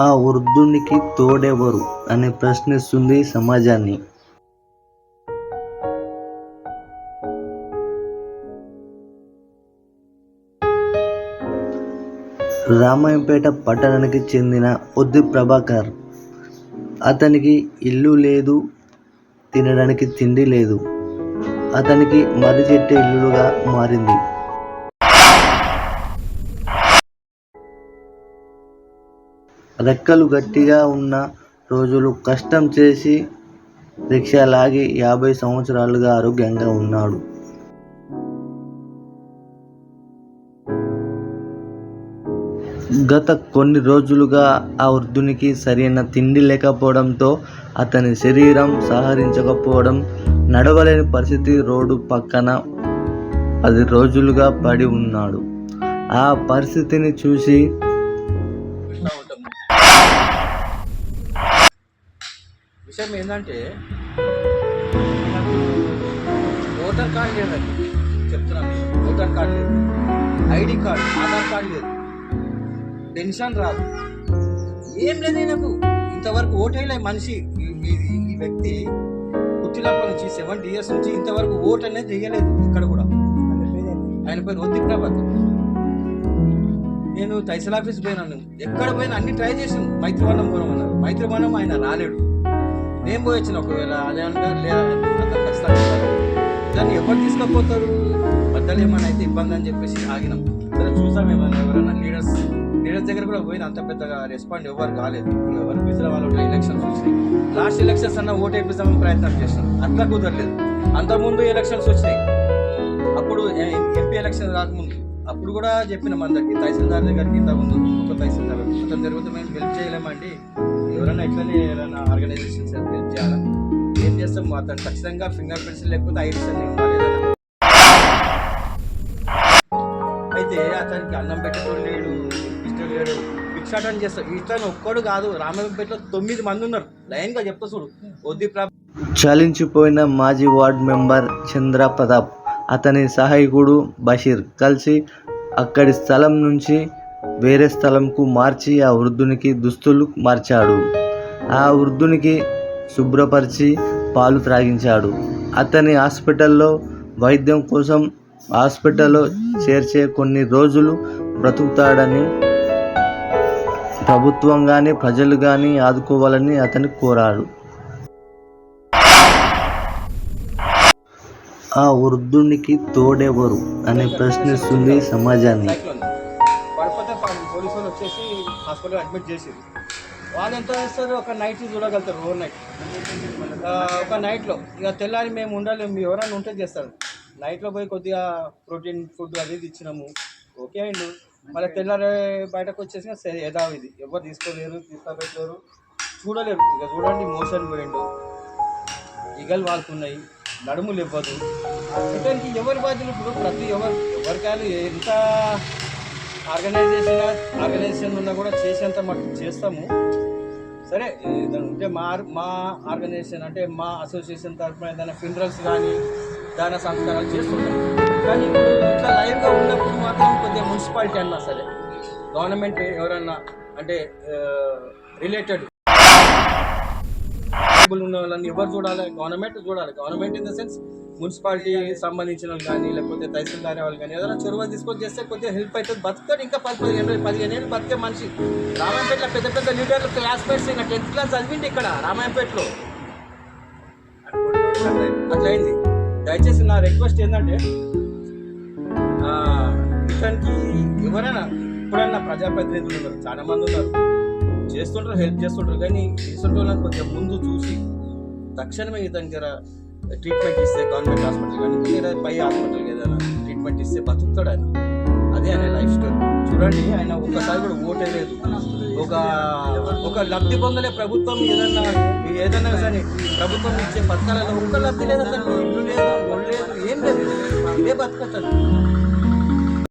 ఆ వృద్ధునికి తోడెవరు అని ప్రశ్నిస్తుంది సమాజాన్ని. రామాయంపేట పట్టణానికి చెందిన ఒద్దు ప్రభాకర్. అతనికి ఇల్లు లేదు తినడానికి తిండి లేదు. అతనికి మర్రి చెట్టే ఇల్లుగా మారింది. రెక్కలు గట్టిగా ఉన్న రోజులు కష్టం చేసి రిక్షా లాగి యాభై సంవత్సరాలుగా ఆరోగ్యంగా ఉన్నాడు. గత కొన్ని రోజులుగా ఆ వృద్ధునికి సరైన తిండి లేకపోవడంతో అతని శరీరం సహరించకపోవడం నడవలేని పరిస్థితి రోడ్డు పక్కన పది రోజులుగా పడి ఉన్నాడు. ఆ పరిస్థితిని చూసి విషయం ఏంటంటే ఓటర్ కార్డు లేదండి. చెప్తున్నాను ఓటర్ కార్డు లేదు. ఐడి కార్డు ఆధార్ కార్డు లేదు. పెన్షన్ రాదు. ఏం లేదు నాకు ఇంతవరకు ఓటేయలే మనిషి. ఈ- వ్యక్తి పుట్టినప్పటి నుంచి సెవెంటీ ఇయర్స్ నుంచి ఇంతవరకు ఓట్ అనేది చేయలేదు ఇక్కడ కూడా. ఆయన పేరు ఒత్తి ప్రభాకర్. నేను తహసీల్ ఆఫీస్ పోయినాను. ఎక్కడ పోయినా అన్ని ట్రై చేసాను మైత్రివనం పోనమన్నారు. అన్నారు మైత్రివనం ఆయన రాలేడు. నేను పోయి వచ్చిన ఒకవేళ అదే అంటారు లేదా ఖచ్చితంగా దాన్ని ఎవరు తీసుకపోతారు? మధ్యలో ఏమైనా అయితే ఇబ్బంది అని చెప్పేసి ఆగినాం. సరే చూసాం ఏమైనా ఎవరైనా లీడర్స్ లీడర్స్ దగ్గర కూడా పోయింది అంత పెద్దగా రెస్పాండ్ ఎవరు కాలేదు. ఎవరు బిజీలో వాళ్ళు ఎలక్షన్స్ వచ్చినాయి. లాస్ట్ ఎలక్షన్స్ అన్న ఓటు వేపిస్తామని ప్రయత్నం చేసినాం. అట్లా కుదరలేదు. అంతకుముందు ఎలక్షన్స్ వచ్చినాయి. అప్పుడు ఎంపీ ఎలక్షన్ రాకముందు. అప్పుడు కూడా చెప్పిన అందరికి తహసీల్దార్ దగ్గరికి ఇంత ముందు ఒక తహసీల్దార్ అతను జరుగుతుంది మేము హెల్ప్ చేయలేమండి ఎవరైనా ఎట్లనే ఎవరైనా ఆర్గనైజేషన్స్ కోసం చేయాలా అతను ఖచ్చితంగా ఫింగర్ ప్రింట్స్ లేకపోతే ఐదు అన్ని అయితే అతనికి అన్నం పెట్టేటోడు లేడు ఇష్టం లేడు. భిక్షాటం చేస్తాడు ఇతను ఒక్కడు కాదు రామపేటలో తొమ్మిది మంది ఉన్నారు. లైన్గా చెప్తా చూడు. వద్ది చలించిపోయిన మాజీ వార్డ్ మెంబర్ చంద్ర ప్రతాప్ అతని సహాయకుడు బషీర్. కలిసి అక్కడి స్థలం నుంచి వేరే స్థలంకు మార్చి ఆ వృద్ధునికి దుస్తులు మార్చాడు. ఆ వృద్ధునికి శుభ్రపరిచి పాలు త్రాగించాడు. అతని హాస్పిటల్లో వైద్యం కోసం హాస్పిటల్లో చేర్చే కొన్ని రోజులు బ్రతుకుతాడని ప్రభుత్వం కానీ ప్రజలు కానీ ఆదుకోవాలని అతను కోరాడు. ఆ వృద్ధునికి తోడెవరు అని ప్రశ్నిస్తుంది సమాజాన్ని పడిపోతే పోలీసు వాళ్ళు వచ్చేసి హాస్పిటల్ అడ్మిట్ చేసేది. వాళ్ళు ఎంత చేస్తారు ఒక నైట్ చూడగలుగుతారు ఓవర్ నైట్ ఒక నైట్లో ఇక తెల్లారి మేము ఉండాలి ఎవరైనా ఉంటే చేస్తారు. నైట్లో పోయి కొద్దిగా ప్రోటీన్ ఫుడ్ అది ఇచ్చినాము. ఓకే అండ్ మళ్ళీ తెల్లారి బయటకు వచ్చేసి సరే యథావిధి ఎవరు తీసుకోలేరు తీసుకోబెట్టలేరు. చూడలేరు. ఇక చూడండి మోషన్ పోయిండు. ఈగలు వాళ్తున్నాయి నడుములు ఇవ్వదు ఇతనికి ఎవరి బాధ్యులు ఇప్పుడు? ప్రతి ఎవరు ఎవరికాయలు ఎంత ఆర్గనైజేషన్ ఆర్గనైజేషన్ ఉన్నా కూడా చేసేంత మటు చేస్తాము. సరే ఏదైనా ఉంటే మా మా ఆర్గనైజేషన్ అంటే మా అసోసియేషన్ తరఫున ఏదైనా ఫినరల్స్ కానీ దాన సంస్కారాలు చేస్తుంటాం. కానీ ఇట్లా లైవ్గా ఉన్నప్పుడు మాత్రం కొద్దిగా మున్సిపాలిటీ అన్నా సరే గవర్నమెంట్ ఎవరన్నా అంటే రిలేటెడ్ ఉన్న వాళ్ళని ఎవరు చూడాలి? గవర్నమెంట్ చూడాలి. Government in the sense municipality సంబంధించిన వాళ్ళు కానీ లేకపోతే తహసీల్దార్ వాళ్ళు కానీ ఏదైనా చొరవ తీసుకొని చేస్తే కొద్దిగా హెల్ప్ అవుతుంది. బతుకుతాడు ఇంకా పది పదిహేను పదిహేను ఏళ్ళు బతికే మనిషి. రామాయణపేటలో పెద్ద పెద్ద లీడర్లు క్లాస్మేట్స్ ఇంకా టెన్త్ క్లాస్ చదివింది ఇక్కడ రామాయణపేటలో. అట్లా అయింది దయచేసి నా రిక్వెస్ట్ ఏంటంటే ఇతనికి ఎవరైనా ఎప్పుడన్నా ప్రజాప్రతినిధులు ఉన్నారు చాలా మంది ఉన్నారు. చేస్తుంటారు హెల్ప్ చేస్తుంటారు కానీ చేస్తుంటారు కొంచెం ముందు చూసి తక్షణమే ఇతని జర ట్రీట్మెంట్ ఇస్తే గవర్నమెంట్ హాస్పిటల్ కానీ లేదా పై హాస్పిటల్ ఏదైనా ట్రీట్మెంట్ ఇస్తే బతుకుతాడు ఆయన. అదే ఆయన లైఫ్ స్టైల్ చూడండి ఆయన ఒక్కసారి కూడా ఓటే లేదు. ఒక ఒక లబ్ధి పొందలే ప్రభుత్వం ఏదన్నా ఏదన్నా సరే ప్రభుత్వం ఇచ్చే పథకాలలో ఒక్క లబ్ధి లేదు అతను ఇల్లు లేదు ఒళ్ళు లేదు ఏం లేదు. ఇదే బతుకతాడు